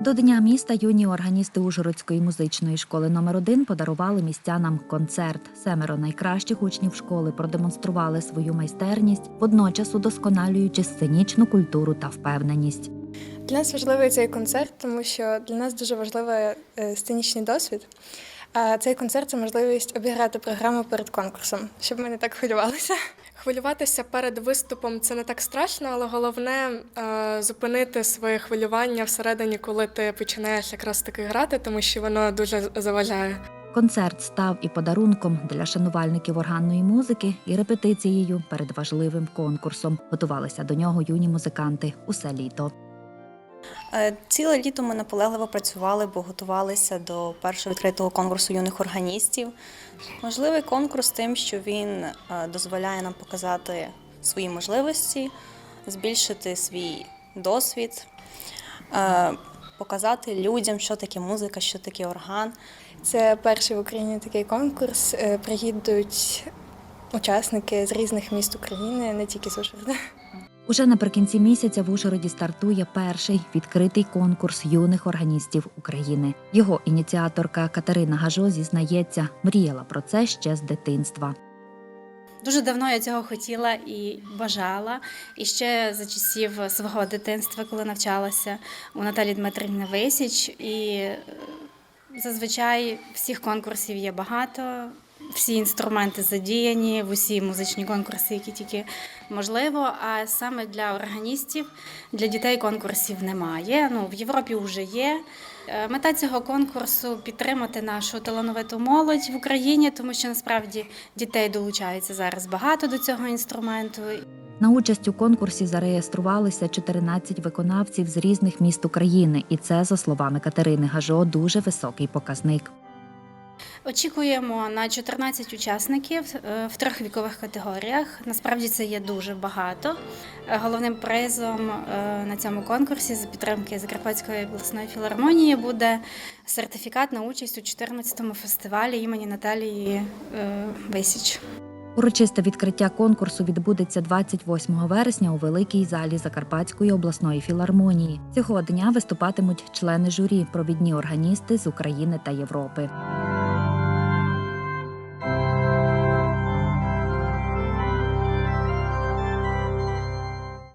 До Дня міста юні органісти Ужгородської музичної школи номер 1 подарували містянам концерт. Семеро найкращих учнів школи продемонстрували свою майстерність, водночас удосконалюючи сценічну культуру та впевненість. Для нас важливий цей концерт, тому що для нас дуже важливий е, сценічний досвід. А цей концерт це можливість обіграти програму перед конкурсом, щоб ми не так хвилювалися. Хвилюватися перед виступом це не так страшно, але головне е, зупинити своє хвилювання всередині, коли ти починаєш якраз таки грати, тому що воно дуже заважає. Концерт став і подарунком для шанувальників органної музики, і репетицією перед важливим конкурсом. Готувалися до нього юні музиканти усе літо. Е, Ціле літо ми наполегливо працювали, бо готувалися до першого відкритого конкурсу юних органістів. Можливий конкурс тим, що він е, дозволяє нам показати свої можливості, збільшити свій досвід, е, показати людям, що таке музика, що таке орган. Це перший в Україні такий конкурс. Приїдуть учасники з різних міст України, не тільки з Ужгорода. Уже наприкінці місяця в Ужгороді стартує перший відкритий конкурс юних органістів України. Його ініціаторка Катерина Гажо зізнається, мріяла про це ще з дитинства. Дуже давно я цього хотіла і бажала. І ще за часів свого дитинства, коли навчалася у Наталі Дмитрівни Висіч. І е, зазвичай всіх конкурсів є багато, всі інструменти задіяні, в усі музичні конкурси, які тільки можливо. А саме для органістів, для дітей конкурсів немає. Ну, в Європі вже є. Е, Мета цього конкурсу підтримати нашу талановиту молодь в Україні, тому що насправді дітей долучається зараз багато до цього інструменту. На участь у конкурсі зареєструвалися 14 виконавців з різних міст України, і це, за словами Катерини Гажо, дуже високий показник. Очікуємо на 14 учасників е, в трьох вікових категоріях. Насправді це є дуже багато. Е, Головним призом е, на цьому конкурсі за підтримки Закарпатської обласної філармонії буде сертифікат на участь у 14-му фестивалі імені Наталії Висіч. Урочисте відкриття конкурсу відбудеться 28 вересня у великій залі Закарпатської обласної філармонії. Цього дня виступатимуть члени журі, провідні органісти з України та Європи.